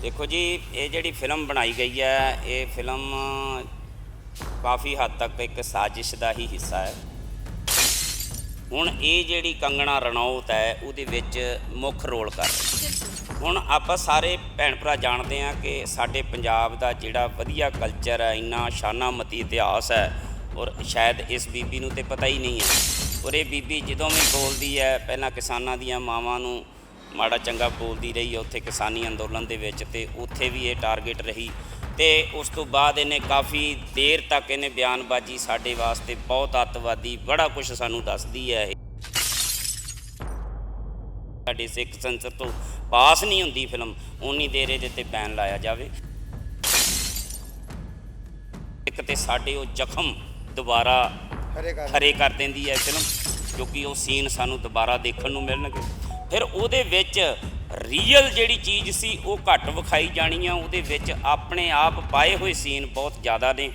ਦੇਖੋ ਜੀ, ਇਹ ਜਿਹੜੀ ਫਿਲਮ ਬਣਾਈ ਗਈ ਹੈ, ਇਹ ਫਿਲਮ ਕਾਫੀ ਹੱਦ ਤੱਕ ਇੱਕ ਸਾਜ਼ਿਸ਼ ਦਾ ਹੀ ਹਿੱਸਾ ਹੈ। ਹੁਣ ਇਹ ਜਿਹੜੀ ਕੰਗਣਾ ਰਣੌਤ ਹੈ, ਉਹਦੇ ਵਿੱਚ ਮੁੱਖ ਰੋਲ ਕਰ ਰਹੀ ਹੁਣ ਆਪਾਂ ਸਾਰੇ ਭੈਣ ਭਰਾ ਜਾਣਦੇ ਹਾਂ ਕਿ ਸਾਡੇ ਪੰਜਾਬ ਦਾ ਜਿਹੜਾ ਵਧੀਆ ਕਲਚਰ ਹੈ, ਇੰਨਾ ਸ਼ਾਨਾਮਤੀ ਇਤਿਹਾਸ ਹੈ, ਔਰ ਸ਼ਾਇਦ ਇਸ ਬੀਬੀ ਨੂੰ ਤੇ ਪਤਾ ਹੀ ਨਹੀਂ ਹੈ। ਔਰ ਇਹ ਬੀਬੀ ਜਦੋਂ ਵੀ ਬੋਲਦੀ ਹੈ, ਪਹਿਲਾਂ ਕਿਸਾਨਾਂ ਦੀਆਂ ਮਾਵਾਂ ਨੂੰ ਮਾੜਾ ਚੰਗਾ ਬੋਲਦੀ ਰਹੀ ਹੈ ਉੱਥੇ ਕਿਸਾਨੀ ਅੰਦੋਲਨ ਦੇ ਵਿੱਚ ਤੇ ਉੱਥੇ ਵੀ ਇਹ ਟਾਰਗੇਟ ਰਹੀ। ਤੇ ਉਸ ਤੋਂ ਬਾਅਦ ਇਹਨੇ ਕਾਫੀ ਦੇਰ ਤੱਕ ਇਹਨੇ ਬਿਆਨਬਾਜ਼ੀ ਸਾਡੇ ਵਾਸਤੇ ਬਹੁਤ ਅੱਤਵਾਦੀ ਬੜਾ ਕੁਝ ਸਾਨੂੰ ਦੱਸਦੀ ਹੈ ਇਹ। ਸਾਡੇ ਸਿੱਖ ਸੰਸਦ ਤੋਂ ਪਾਸ ਨਹੀਂ ਹੁੰਦੀ ਫਿਲਮ ਉਨੀ ਦੇਰ ਇਹਦੇ ਤੇ ਬੈਨ ਲਾਇਆ ਜਾਵੇ। ਇੱਕ ਤੇ ਸਾਡੇ ਉਹ ਜ਼ਖਮ ਦੁਬਾਰਾ ਹਰੇ ਕਰ ਹਰੇ ਕਰ ਦਿੰਦੀ ਹੈ ਫਿਲਮ ਕਿਉਂਕਿ ਉਹ ਸੀਨ ਸਾਨੂੰ ਦੁਬਾਰਾ ਦੇਖਣ ਨੂੰ ਮਿਲਣਗੇ। ਫਿਰ ਉਹਦੇ ਵਿੱਚ ਰੀਅਲ ਜਿਹੜੀ ਚੀਜ਼ ਸੀ ਉਹ ਘੱਟ ਵਿਖਾਈ ਜਾਣੀ ਆ ਉਹਦੇ ਵਿੱਚ ਆਪਣੇ ਆਪ ਪਾਏ ਹੋਏ ਸੀਨ ਬਹੁਤ ਜ਼ਿਆਦਾ ਨੇ।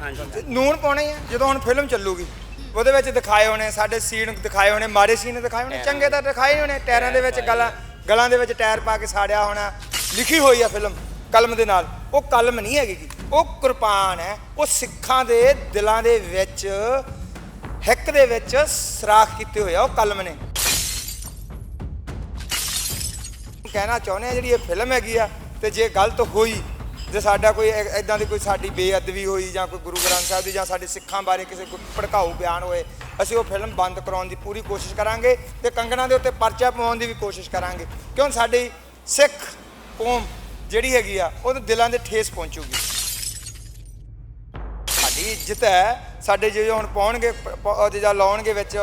ਹਾਂਜੀ। ਨੂਨ ਪਾਉਣਾ ਹੀ ਆ ਜਦੋਂ ਹੁਣ ਫਿਲਮ ਚੱਲੂਗੀ ਉਹਦੇ ਵਿੱਚ ਦਿਖਾਏ ਹੋਣੇ ਸਾਡੇ ਸੀਨ ਦਿਖਾਏ ਹੋਣੇ ਮਾੜੇ ਸੀਨ ਦਿਖਾਏ ਹੋਣੇ ਚੰਗੇ ਤਾਂ ਦਿਖਾਏ ਹੋਣੇ ਟਾਇਰਾਂ ਦੇ ਵਿੱਚ ਗਲਾਂ ਗਲਾਂ ਦੇ ਵਿੱਚ ਟਾਇਰ ਪਾ ਕੇ ਸਾੜਿਆ ਹੋਣਾ ਲਿਖੀ ਹੋਈ ਆ ਫਿਲਮ ਕਲਮ ਦੇ ਨਾਲ। ਉਹ ਕਲਮ ਨਹੀਂ ਹੈਗੀ ਉਹ ਕੁਰਬਾਨ ਹੈ ਉਹ ਸਿੱਖਾਂ ਦੇ ਦਿਲਾਂ ਦੇ ਵਿੱਚ ਹਿੱਕ ਦੇ ਵਿੱਚ ਸਰਾਖ ਕੀਤੇ ਹੋਏ ਆ, ਉਹ ਕਲਮ ਨੇ। ਕਹਿਣਾ ਚਾਹੁੰਦੇ ਆ, ਜਿਹੜੀ ਇਹ ਫਿਲਮ ਹੈਗੀ ਆ, ਤੇ ਜੇ ਗਲਤ ਹੋਈ, ਜੇ ਸਾਡਾ ਕੋਈ ਐਦਾਂ ਦੀ ਕੋਈ ਸਾਡੀ ਬੇਅਦਬੀ ਹੋਈ, ਜਾਂ ਕੋਈ ਗੁਰੂ ਗ੍ਰੰਥ ਸਾਹਿਬ ਦੀ, ਜਾਂ ਸਾਡੇ ਸਿੱਖਾਂ ਬਾਰੇ ਕਿਸੇ ਕੋਈ ਭੜਕਾਊ ਬਿਆਨ ਹੋਏ, ਅਸੀਂ ਉਹ ਫਿਲਮ ਬੰਦ ਕਰਾਉਣ ਦੀ ਪੂਰੀ ਕੋਸ਼ਿਸ਼ ਕਰਾਂਗੇ ਤੇ ਕੰਗਣਾ ਦੇ ਉੱਤੇ ਪਰਚਾ ਪਵਾਉਣ ਦੀ ਵੀ ਕੋਸ਼ਿਸ਼ ਕਰਾਂਗੇ। ਕਿਉਂ? ਸਾਡੀ ਸਿੱਖ ਕੌਮ ਜਿਹੜੀ ਹੈਗੀ ਆ, ਉਹਦੇ ਦਿਲਾਂ ਦੇ ਠੇਸ ਪਹੁੰਚੂਗੀ। ਸਾਡੀ ਇੱਜ਼ਤ ਹੈ। ਸਾਡੇ ਜੇ ਹੁਣ ਪਾਉਣਗੇ ਜਿਹੜਾ ਲਾਉਣਗੇ ਵਿੱਚ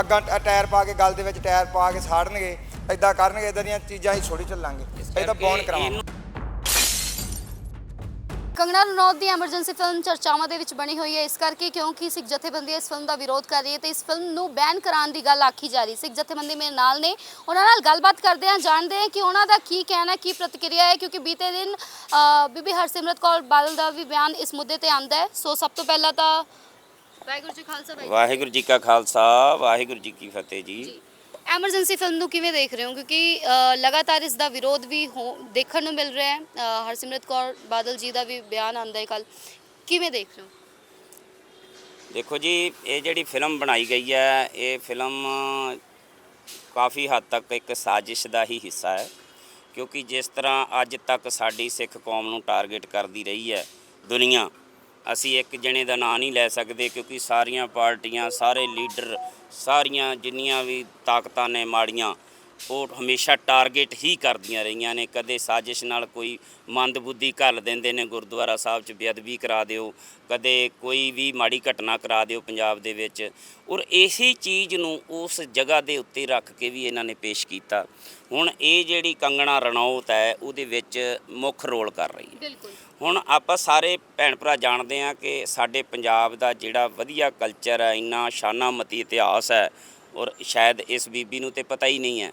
ਅੱਗਾਂ ਟਾਇਰ ਪਾ ਕੇ ਗਲ ਦੇ ਵਿੱਚ ਟਾਇਰ ਪਾ ਕੇ ਸਾੜਨਗੇ ਐਦਾਂ ਕਰਨਗੇ ਇਦਾਂ ਦੀਆਂ ਚੀਜ਼ਾਂ ਹੀ ਛੋੜੀ ਚੱਲਾਂਗੇ। ਇਹ ਤਾਂ ਬੌਨ ਕਰਾਵਾਂਗੇ। ਕੰਗਨਾ ਰਣੌਤ ਦੀ ਐਮਰਜੈਂਸੀ ਫਿਲਮ ਚਰਚਾਵਾਂ ਦੇ ਵਿੱਚ ਬਣੀ ਹੋਈ ਹੈ। ਇਸ ਕਰਕੇ ਕਿਉਂਕਿ ਸਿੱਖ ਜਥੇਬੰਦੀ ਇਸ ਫਿਲਮ ਦਾ ਵਿਰੋਧ ਕਰ ਰਹੀ ਹੈ ਤੇ ਇਸ ਫਿਲਮ ਨੂੰ ਬੈਨ ਕਰਾਉਣ ਦੀ ਗੱਲ ਆਖੀ ਜਾ ਰਹੀ। ਸਿੱਖ ਜਥੇਬੰਦੀ ਮੇਰੇ ਨਾਲ ਨੇ। ਉਹਨਾਂ ਨਾਲ ਗੱਲਬਾਤ ਕਰਦੇ ਹਾਂ ਜਾਣਦੇ ਹਾਂ ਕਿ ਉਹਨਾਂ ਦਾ ਕੀ ਕਹਿਣਾ ਕੀ ਪ੍ਰਤੀਕਿਰਿਆ ਹੈ ਕਿਉਂਕਿ ਬੀਤੇ ਦਿਨ ਅ, ਬੀਬੀ ਹਰਸਿਮਰਤ ਕੌਰ ਬਾਦਲ ਦਾ ਵੀ ਬਿਆਨ ਇਸ ਮੁੱਦੇ ਤੇ ਆਂਦਾ ਹੈ। ਸੋ ਸਭ ਤੋਂ ਪਹਿਲਾਂ ਤਾਂ ਵਾਹਿਗੁਰੂ ਜੀ ਖਾਲਸਾ ਵਾਹਿਗੁਰੂ ਵਾਹਿਗੁਰੂ ਜੀ ਕਾ ਖਾਲਸਾ ਵਾਹਿਗੁਰੂ ਜੀ ਕੀ ਫਤਿਹ ਜੀ। ਜੀ। ਐਮਰਜੈਂਸੀ ਫਿਲਮ ਨੂੰ ਕਿਵੇਂ ਦੇਖ ਰਹੇ ਹੋ? ਕਿਉਂਕਿ ਅ, ਲਗਾਤਾਰ ਇਸ ਦਾ ਵਿਰੋਧ ਵੀ ਹੋ- ਦੇਖਣ ਨੂੰ ਮਿਲ ਰਿਹਾ ਹੈ। ਅ, ਹਰਸਿਮਰਤ ਕੌਰ ਬਾਦਲ ਜੀ ਦਾ ਵੀ ਬਿਆਨ ਆਂਦਾ ਹੈ ਕੱਲ ਕਿਵੇਂ ਦੇਖ ਰਹੇ ਹੋ? ਦੇਖੋ ਜੀ ਇਹ ਜਿਹੜੀ ਫਿਲਮ ਬਣਾਈ ਗਈ ਹੈ ਇਹ ਫਿਲਮ ਕਾਫੀ ਹੱਦ ਤੱਕ ਇੱਕ ਸਾਜ਼ਿਸ਼ ਦਾ ਹੀ ਹਿੱਸਾ ਹੈ। ਕਿਉਂਕਿ ਜਿਸ ਤਰ੍ਹਾਂ ਅੱਜ ਤੱਕ ਸਾਡੀ ਸਿੱਖ ਕੌਮ ਨੂੰ ਟਾਰਗੇਟ ਕਰਦੀ ਰਹੀ ਹੈ ਦੁਨੀਆ ਅਸੀਂ ਇੱਕ ਜਣੇ ਦਾ ਨਾਂ ਨਹੀਂ ਲੈ ਸਕਦੇ ਕਿਉਂਕਿ ਸਾਰੀਆਂ ਪਾਰਟੀਆਂ ਸਾਰੇ ਲੀਡਰ ਸਾਰੀਆਂ ਜਿੰਨੀਆਂ ਵੀ ਤਾਕਤਾਂ ਨੇ ਮਾੜੀਆਂ ਉਹ ਹਮੇਸ਼ਾ ਟਾਰਗੇਟ ਹੀ ਕਰਦੀਆਂ ਰਹੀਆਂ ਨੇ। ਕਦੇ ਸਾਜ਼ਿਸ਼ ਨਾਲ ਕੋਈ ਮੰਦਬੁੱਧੀ ਘੱਲ ਦਿੰਦੇ ਨੇ ਗੁਰਦੁਆਰਾ ਸਾਹਿਬ 'ਚ ਬੇਅਦਬੀ ਕਰਾ ਦਿਓ ਕਦੇ ਕੋਈ ਵੀ ਮਾੜੀ ਘਟਨਾ ਕਰਾ ਦਿਓ ਪੰਜਾਬ ਦੇ ਵਿੱਚ। ਔਰ ਇਸੇ ਚੀਜ਼ ਨੂੰ ਉਸ ਜਗ੍ਹਾ ਦੇ ਉੱਤੇ ਰੱਖ ਕੇ ਵੀ ਇਹਨਾਂ ਨੇ ਪੇਸ਼ ਕੀਤਾ। ਹੁਣ ਇਹ ਜਿਹੜੀ ਕੰਗਣਾ ਰਣੌਤ ਹੈ ਉਹਦੇ ਵਿੱਚ ਮੁੱਖ ਰੋਲ ਕਰ ਰਹੀ ਹੈ। ਬਿਲਕੁਲ। ਹੁਣ ਆਪਾਂ ਸਾਰੇ ਭੈਣ ਭਰਾ ਜਾਣਦੇ ਹਾਂ ਕਿ ਸਾਡੇ ਪੰਜਾਬ ਦਾ ਜਿਹੜਾ ਵਧੀਆ ਕਲਚਰ ਹੈ ਇੰਨਾ ਸ਼ਾਨਾਮਤੀ ਇਤਿਹਾਸ ਹੈ ਔਰ ਸ਼ਾਇਦ ਇਸ ਬੀਬੀ ਨੂੰ ਤੇ ਪਤਾ ਹੀ ਨਹੀਂ ਹੈ।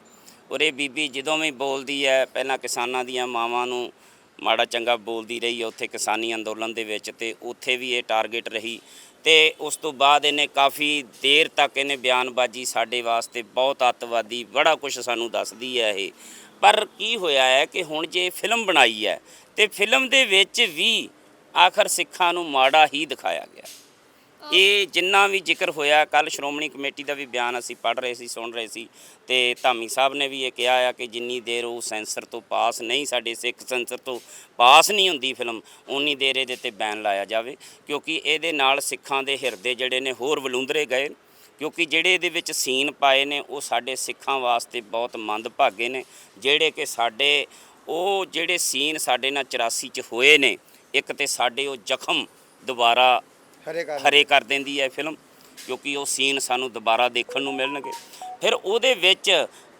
ਔਰ ਇਹ ਬੀਬੀ ਜਦੋਂ ਵੀ ਬੋਲਦੀ ਹੈ ਪਹਿਲਾਂ ਕਿਸਾਨਾਂ ਦੀਆਂ ਮਾਵਾਂ ਨੂੰ ਮਾੜਾ ਚੰਗਾ ਬੋਲਦੀ ਰਹੀ ਹੈ ਉੱਥੇ ਕਿਸਾਨੀ ਅੰਦੋਲਨ ਦੇ ਵਿੱਚ ਤੇ ਉੱਥੇ ਵੀ ਇਹ ਟਾਰਗੇਟ ਰਹੀ। ਤੇ ਉਸ ਤੋਂ ਬਾਅਦ ਇਹਨੇ ਕਾਫੀ ਦੇਰ ਤੱਕ ਇਹਨੇ ਬਿਆਨਬਾਜ਼ੀ ਸਾਡੇ ਵਾਸਤੇ ਬਹੁਤ ਅੱਤਵਾਦੀ, ਬੜਾ ਕੁਝ ਸਾਨੂੰ ਦੱਸਦੀ ਹੈ ਇਹ। ਪਰ ਕੀ ਹੋਇਆ ਹੈ ਕਿ ਹੁਣ ਜੇ ਫਿਲਮ ਬਣਾਈ ਹੈ ਤੇ ਫਿਲਮ ਦੇ ਵਿੱਚ ਵੀ ਆਖਰ ਸਿੱਖਾਂ ਨੂੰ ਮਾੜਾ ਹੀ ਦਿਖਾਇਆ ਗਿਆ। ਇਹ ਜਿੰਨਾ ਵੀ ਜ਼ਿਕਰ ਹੋਇਆ ਕੱਲ ਸ਼੍ਰੋਮਣੀ ਕਮੇਟੀ ਦਾ ਵੀ ਬਿਆਨ ਅਸੀਂ ਪੜ੍ਹ ਰਹੇ ਸੀ, ਸੁਣ ਰਹੇ ਸੀ ਤੇ ਧਾਮੀ ਸਾਹਿਬ ਨੇ ਵੀ ਇਹ ਕਿਹਾ ਆ ਕਿ ਜਿੰਨੀ ਦੇਰ ਉਹ ਸੈਂਸਰ ਤੋਂ ਪਾਸ ਨਹੀਂ, ਸਾਡੇ ਸਿੱਖ ਸੈਂਸਰ ਤੋਂ ਪਾਸ ਨਹੀਂ ਹੁੰਦੀ ਫਿਲਮ ਉਨੀ ਦੇਰ ਇਹਦੇ ਤੇ ਬੈਨ ਲਾਇਆ ਜਾਵੇ, ਕਿਉਂਕਿ ਇਹਦੇ ਨਾਲ ਸਿੱਖਾਂ ਦੇ ਹਿਰਦੇ ਜਿਹੜੇ ਨੇ ਹੋਰ ਵਲੂੰਦਰੇ ਗਏ, ਕਿਉਂਕਿ ਜਿਹੜੇ ਇਹਦੇ ਵਿੱਚ ਸੀਨ ਪਾਏ ਨੇ, ਉਹ ਸਾਡੇ ਸਿੱਖਾਂ ਵਾਸਤੇ ਬਹੁਤ ਮੰਦਭਾਗੇ ਨੇ, ਜਿਹੜੇ ਕਿ ਸਾਡੇ, ਉਹ ਜਿਹੜੇ ਸੀਨ ਸਾਡੇ ਨਾਲ 84 ਚ ਹੋਏ ਨੇ, ਇੱਕ ਤੇ ਸਾਡੇ ਉਹ ਜ਼ਖਮ ਦੁਬਾਰਾ ਹਰੇ ਕਰ ਹਰੇ ਕਰ ਦਿੰਦੀ ਹੈ ਫਿਲਮ ਕਿਉਂਕਿ ਉਹ ਸੀਨ ਸਾਨੂੰ ਦੁਬਾਰਾ ਦੇਖਣ ਨੂੰ ਮਿਲਣਗੇ। ਫਿਰ ਉਹਦੇ ਵਿੱਚ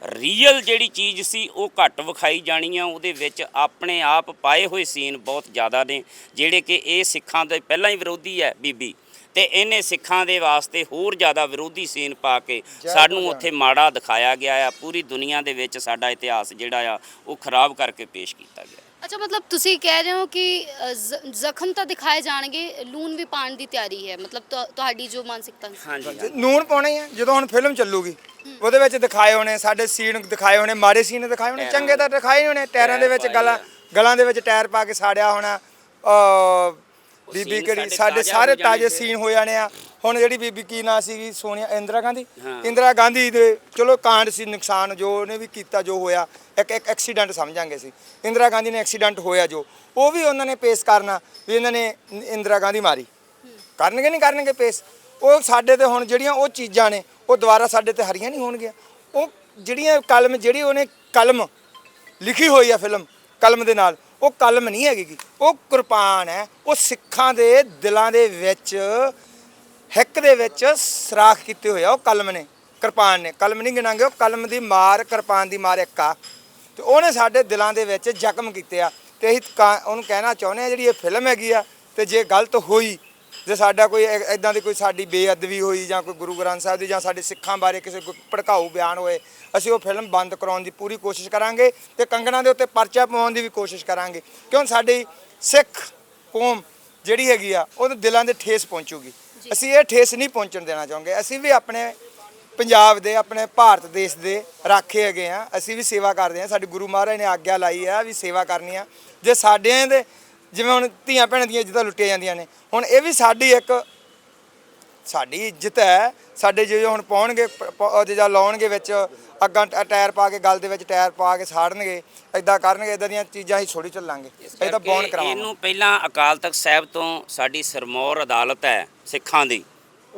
ਰੀਅਲ ਜਿਹੜੀ ਚੀਜ਼ ਸੀ ਉਹ ਘੱਟ ਵਿਖਾਈ ਜਾਣੀ ਆ। ਉਹਦੇ ਵਿੱਚ ਆਪਣੇ ਆਪ ਪਾਏ ਹੋਏ ਸੀਨ ਬਹੁਤ ਜ਼ਿਆਦਾ ਨੇ ਜਿਹੜੇ ਕਿ ਇਹ ਸਿੱਖਾਂ ਦੇ ਪਹਿਲਾਂ ਹੀ ਵਿਰੋਧੀ ਹੈ ਬੀਬੀ। ਤੇ ਇਹਨੇ ਸਿੱਖਾਂ ਦੇ ਵਾਸਤੇ ਹੋਰ ਜ਼ਿਆਦਾ ਵਿਰੋਧੀ ਸੀਨ ਪਾ ਕੇ ਸਾਨੂੰ ਉੱਥੇ ਮਾੜਾ ਦਿਖਾਇਆ ਗਿਆ ਆ। ਪੂਰੀ ਦੁਨੀਆ ਦੇ ਵਿੱਚ ਸਾਡਾ ਇਤਿਹਾਸ ਜਿਹੜਾ ਆ ਉਹ ਖਰਾਬ ਕਰਕੇ ਪੇਸ਼ ਕੀਤਾ ਗਿਆ। ਅੱਛਾ ਮਤਲਬ ਤੁਸੀਂ ਕਹਿ ਰਹੇ ਹੋ ਕਿ ਅ, ਜ਼- ਜ਼ਖਮ ਤਾਂ ਦਿਖਾਏ ਜਾਣਗੇ ਲੂਣ ਵੀ ਪਾਣ ਦੀ ਤਿਆਰੀ ਹੈ ਮਤਲਬ ਤੁਹਾ- ਤੁਹਾਡੀ ਜੋ ਮਾਨਸਿਕਤਾ ਹੈ ਹਾਂਜੀ ਤੇ ਨੂਣ ਪਾਉਣਾ ਹੀ ਆ ਜਦੋਂ ਹੁਣ ਫਿਲਮ ਚੱਲੂਗੀ ਉਹਦੇ ਵਿੱਚ ਦਿਖਾਏ ਹੋਣੇ ਸਾਡੇ ਸੀਨ ਦਿਖਾਏ ਹੋਣੇ ਮਾੜੇ ਸੀਨ ਦਿਖਾਏ ਹੋਣੇ ਚੰਗੇ ਤਾਂ ਦਿਖਾਏ ਹੋਣੇ ਟਾਇਰਾਂ ਦੇ ਵਿੱਚ ਟਾਇਰ ਗਲਾਂ ਦੇ ਵਿੱਚ ਟਾਇਰ ਪਾ ਕੇ ਸਾੜਿਆ ਹੋਣਾ ਅ ਬੀਬੀ ਸੀਨ ਕਿਹੜੀ ਸਾਡੇ ਸਾਡੇ ਤਾਜ਼ਾ ਸਾਰੇ ਹੋ ਜਾਣੇ ਤਾਜ਼ੇ ਫਿਰ। ਸੀਨ ਹੋ ਜਾਣੇ ਆ। ਹੁਣ ਜਿਹੜੀ ਬੀਬੀ ਕੀ ਨਾਂ ਸੀਗੀ? ਸੋਨੀਆ ਇੰਦਰਾ ਗਾਂਧੀ। ਇੰਦਰਾ ਗਾਂਧੀ ਦੇ ਚਲੋ ਕਾਂਡ ਸੀ ਨੁਕਸਾਨ ਜੋ ਉਹਨੇ ਵੀ ਕੀਤਾ ਜੋ ਹੋਇਆ ਇੱਕ ਇੱਕ ਐਕਸੀਡੈਂਟ ਸਮਝਾਂਗੇ ਸੀ ਇੰਦਰਾ ਗਾਂਧੀ ਨੇ ਐਕਸੀਡੈਂਟ ਹੋਇਆ ਜੋ ਉਹ ਵੀ ਉਹਨਾਂ ਨੇ ਪੇਸ਼ ਕਰਨਾ ਵੀ ਇਹਨਾਂ ਨੇ ਇੰਦਰਾ ਗਾਂਧੀ ਮਾਰੀ। ਕਰਨਗੇ ਨਹੀਂ ਕਰਨਗੇ ਪੇਸ਼? ਉਹ ਸਾਡੇ ਤੇ ਹੁਣ ਜਿਹੜੀਆਂ ਉਹ ਚੀਜ਼ਾਂ ਨੇ ਉਹ ਦੁਬਾਰਾ ਸਾਡੇ ਤੇ ਹਰੀਆਂ ਨਹੀਂ ਹੋਣਗੀਆਂ। ਉਹ ਜਿਹੜੀਆਂ ਕਲਮ ਜਿਹੜੀ ਉਹਨੇ ਕਲਮ ਲਿਖੀ ਹੋਈ ਆ ਫਿਲਮ ਕਲਮ ਦੇ ਨਾਲ ਉਹ ਕਲਮ ਨਹੀਂ ਹੈਗੀ। ਉਹ ਕੁਰਬਾਨ ਹੈ ਉਹ ਸਿੱਖਾਂ ਦੇ ਦਿਲਾਂ ਦੇ ਵਿੱਚ ਹਿੱਕ ਦੇ ਵਿੱਚ ਸਰਾਖ ਕੀਤੇ ਹੋਏ ਆ, ਉਹ ਕਲਮ ਨੇ, ਕਿਰਪਾਨ ਨੇ। ਕਲਮ ਨਹੀਂ ਗਿਣਾਂਗੇ, ਉਹ ਕਲਮ ਦੀ ਮਾਰ, ਕਿਰਪਾਨ ਦੀ ਮਾਰ ਇੱਕ ਆ। ਤੇ ਉਹਨੇ ਸਾਡੇ ਦਿਲਾਂ ਦੇ ਵਿੱਚ ਜ਼ਖਮ ਕੀਤੇ ਆ। ਤੇ ਅਸੀਂ ਕਾ- ਉਹਨੂੰ ਕਹਿਣਾ ਚਾਹੁੰਦੇ ਆ, ਜਿਹੜੀ ਇਹ ਫਿਲਮ ਹੈਗੀ ਆ, ਤੇ ਜੇ ਗਲਤ ਹੋਈ, ਜੇ ਸਾਡਾ ਕੋਈ ਐਦਾਂ ਦੀ ਕੋਈ ਸਾਡੀ ਬੇਅਦਬੀ ਹੋਈ, ਜਾਂ ਕੋਈ ਗੁਰੂ ਗ੍ਰੰਥ ਸਾਹਿਬ ਦੀ, ਜਾਂ ਸਾਡੇ ਸਿੱਖਾਂ ਬਾਰੇ ਕਿਸੇ ਕੋਈ ਭੜਕਾਊ ਬਿਆਨ ਹੋਏ, ਅਸੀਂ ਉਹ ਫਿਲਮ ਬੰਦ ਕਰਾਉਣ ਦੀ ਪੂਰੀ ਕੋਸ਼ਿਸ਼ ਕਰਾਂਗੇ ਤੇ ਕੰਗਣਾ ਦੇ ਉੱਤੇ ਪਰਚਾ ਪਾਉਣ ਦੀ ਵੀ ਕੋਸ਼ਿਸ਼ ਕਰਾਂਗੇ। ਕਿਉਂ? ਸਾਡੀ ਸਿੱਖ ਕੌਮ ਜਿਹੜੀ ਹੈਗੀ ਆ, ਉਹਦੇ ਦਿਲਾਂ ਦੇ ਠੇਸ ਪਹੁੰਚੂਗੀ। ਅਸੀਂ ਇਹ ਠੇਸ ਨਹੀਂ ਪਹੁੰਚਣ ਦੇਣਾ ਚਾਹੁੰਗੇ ਅਸੀਂ ਵੀ ਆਪਣੇ ਪੰਜਾਬ ਦੇ, ਆਪਣੇ ਭਾਰਤ ਦੇਸ਼ ਦੇ ਰਾਖੇ ਹੈਗੇ ਆ। ਅਸੀਂ ਵੀ ਸੇਵਾ ਕਰਦੇ ਆ। ਸਾਡੇ ਗੁਰੂ ਮਹਾਰਾਜ ਨੇ ਆਗਿਆ ਲਾਈ ਆ ਵੀ ਸੇਵਾ ਕਰਨੀ ਆ। ਜੇ ਸਾਡੇ ਦੇ, ਜਿਵੇਂ ਹੁਣ ਧੀਆਂ ਭੈਣਾਂ ਦੀਆਂ ਜਿੱਦਾਂ ਲੁੱਟੀਆਂ ਜਾਂਦੀਆਂ ਨੇ, ਹੁਣ ਇਹ ਵੀ ਸਾਡੀ ਇੱਕ ਸਾਡੀ ਇੱਜ਼ਤ ਹੈ। ਸਾਡੇ ਜੇ ਹੁਣ ਪਾਉਣਗੇ ਉਹਦੇ ਜਾਂ ਲਾਉਣਗੇ ਵਿੱਚ ਅੱਗਾਂ ਟਾਇਰ ਪਾ ਕੇ ਗਲ ਦੇ ਵਿੱਚ ਟਾਇਰ ਪਾ ਕੇ ਸਾੜਨਗੇ ਐਦਾਂ ਕਰਨਗੇ ਐਦਾਂ ਦੀਆਂ ਚੀਜ਼ਾਂ ਹੀ ਛੋੜੀ ਚੱਲਾਂਗੇ। ਕਰਕੇ ਬੌਣ ਕਰਾਵਾਂਗੇ। ਇਹਨੂੰ ਪਹਿਲਾਂ ਅਕਾਲ ਤਖਤ ਸਾਹਿਬ ਤੋਂ ਸਾਡੀ ਸਰਮੌਰ ਅਦਾਲਤ ਹੈ ਸਿੱਖਾਂ ਦੀ।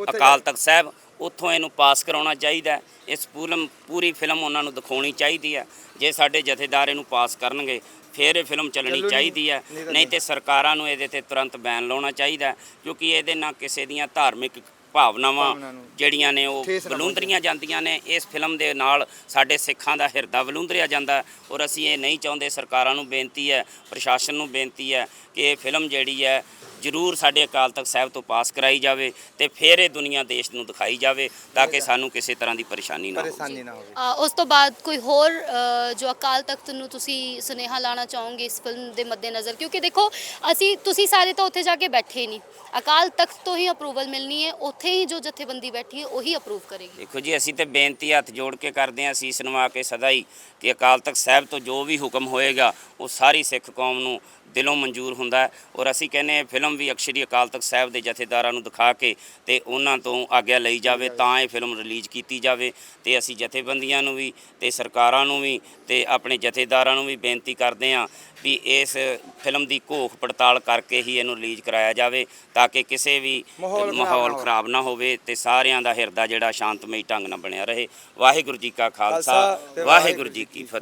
ਅਕਾਲ ਤਖਤ ਸਾਹਿਬ ਉੱਥੋਂ ਇਹਨੂੰ ਪਾਸ ਕਰਾਉਣਾ ਚਾਹੀਦਾ। ਇਸ ਪੂਲਮ ਪੂਰੀ ਫਿਲਮ ਉਹਨਾਂ ਨੂੰ ਦਿਖਾਉਣੀ ਚਾਹੀਦੀ ਹੈ। ਜੇ ਸਾਡੇ ਜਥੇਦਾਰ ਇਹਨੂੰ ਪਾਸ ਕਰਨਗੇ ਫਿਰ ਇਹ ਫਿਲਮ ਚੱਲਣੀ। ਚਾਹੀਦੀ ਹੈ। ਨਹੀਂ ਤਾਂ ਤੇ ਸਰਕਾਰਾਂ ਨੂੰ ਇਹਦੇ ਤੇ ਤੁਰੰਤ ਬੈਨ ਲਾਉਣਾ ਚਾਹੀਦਾ ਕਿਉਂਕਿ ਇਹਦੇ ਨਾਲ ਕਿਸੇ ਦੀਆਂ ਧਾਰਮਿਕ ਭਾਵਨਾਵਾਂ ਭਾਵਨਾ ਨੂੰ ਜਿਹੜੀਆਂ ਨੇ ਉਹ ਠੇਸ ਨਾ ਬਲੂੰਦਰੀਆਂ ਜਾਂਦੀਆਂ ਨੇ। ਇਸ ਫਿਲਮ ਦੇ ਨਾਲ ਸਾਡੇ ਸਿੱਖਾਂ ਦਾ ਹਿਰਦਾ ਬਲੂੰਦਰਿਆ ਜਾਂਦਾ ਹੈ ਔਰ ਅਸੀਂ ਇਹ ਨਹੀਂ ਚਾਹੁੰਦੇ ਸਰਕਾਰਾਂ ਨੂੰ ਬੇਨਤੀ ਹੈ ਪ੍ਰਸ਼ਾਸਨ ਨੂੰ ਬੇਨਤੀ ਹੈ ਕਿ ਇਹ ਫਿਲਮ ਜਿਹੜੀ ਹੈ ਜ਼ਰੂਰ ਸਾਡੇ ਅਕਾਲ ਤਖਤ ਸਾਹਿਬ ਤੋਂ ਪਾਸ ਕਰਾਈ ਜਾਵੇ ਤੇ ਫਿਰ ਇਹ ਦੁਨੀਆ ਦੇਸ਼ ਨੂੰ ਦਿਖਾਈ ਜਾਵੇ ਤਾਂ ਕਿ ਸਾਨੂੰ ਕਿਸੇ ਤਰ੍ਹਾਂ ਦੀ ਪਰੇਸ਼ਾਨੀ ਨਾ ਹੋਵੇ। ਪਰੇਸ਼ਾਨੀ ਨਾ ਹੋਵੇ। ਅ, ਉਸ ਤੋਂ ਬਾਅਦ ਕੋਈ ਹੋਰ ਅ, ਜੋ ਅਕਾਲ ਤਖਤ ਨੂੰ ਤੁਸੀਂ ਸੁਨੇਹਾ ਲਾਣਾ ਚਾਹੋਗੇ ਇਸ ਫਿਲਮ ਦੇ ਮੱਦੇਨਜ਼ਰ? ਕਿਉਂਕਿ ਦੇਖੋ ਅਸੀਂ ਤੁਸੀਂ ਸਾਰੇ ਤਾਂ ਉੱਥੇ ਜਾ ਕੇ ਬੈਠੇ ਨਹੀਂ। ਅਕਾਲ ਤਖਤ ਤੋਂ ਹੀ ਅਪਰੂਵਲ ਮਿਲਣੀ ਹੈ ਉੱਥੇ ਹੀ ਜੋ ਜਥੇਬੰਦੀ ਬੈਠੀ ਹੈ ਉਹੀ ਅਪਰੂਵ ਕਰੇਗੀ। ਦੇਖੋ ਜੀ ਅਸੀਂ ਤੇ ਬੇਨਤੀ ਹੱਥ ਜੋੜ ਕੇ ਕਰਦੇ ਹਾਂ ਸੀਸ ਨਵਾ ਕੇ ਸਦਾ ਹੀ ਕਿ ਅਕਾਲ ਤਖਤ ਸਾਹਿਬ ਤੋਂ ਜੋ ਵੀ ਹੁਕਮ ਹੋਏਗਾ ਉਹ ਸਾਰੀ ਸਿੱਖ ਕੌਮ ਨੂੰ ਦਿਲੋਂ ਮਨਜ਼ੂਰ ਹੁੰਦਾ ਔਰ ਅਸੀਂ ਕਹਿੰਦੇ ਹਾਂ ਫਿਲਮ ਵੀ ਅਕਸ਼ਰੀ ਅਕਾਲ ਤਖਤ ਸਾਹਿਬ ਦੇ ਜਥੇਦਾਰਾਂ ਨੂੰ ਦਿਖਾ ਕੇ ਤੇ ਉਹਨਾਂ ਤੋਂ ਆਗਿਆ ਲਈ ਜਾਵੇ ਤਾਂ ਇਹ ਫਿਲਮ ਰਿਲੀਜ਼ ਕੀਤੀ ਜਾਵੇ। ਤੇ ਅਸੀਂ ਜਥੇਬੰਦੀਆਂ ਨੂੰ ਵੀ ਤੇ ਸਰਕਾਰਾਂ ਨੂੰ ਵੀ ਤੇ ਆਪਣੇ ਜਥੇਦਾਰਾਂ ਨੂੰ ਵੀ ਬੇਨਤੀ ਕਰਦੇ ਹਾਂ ਵੀ ਇਸ ਫਿਲਮ ਦੀ ਘੋਖ ਪੜਤਾਲ ਕਰਕੇ ਹੀ ਇਹਨੂੰ ਰਿਲੀਜ਼ ਕਰਾਇਆ ਜਾਵੇ ਤਾਂ ਕਿ ਕਿਸੇ ਵੀ ਮਾਹੌਲ ਖਰਾਬ ਨਾ ਹੋਵੇ। ਤੇ ਸਾਰਿਆਂ ਦਾ ਹਿਰਦਾ ਜਿਹੜਾ ਸ਼ਾਂਤਮਈ ਢੰਗ ਨਾਲ ਬਣਿਆ ਰਹੇ। ਵਾਹਿਗੁਰੂ ਜੀ ਕਾ ਖਾਲਸਾ ਵਾਹਿਗੁਰੂ ਜੀ ਕੀ ਫਤਿਹ।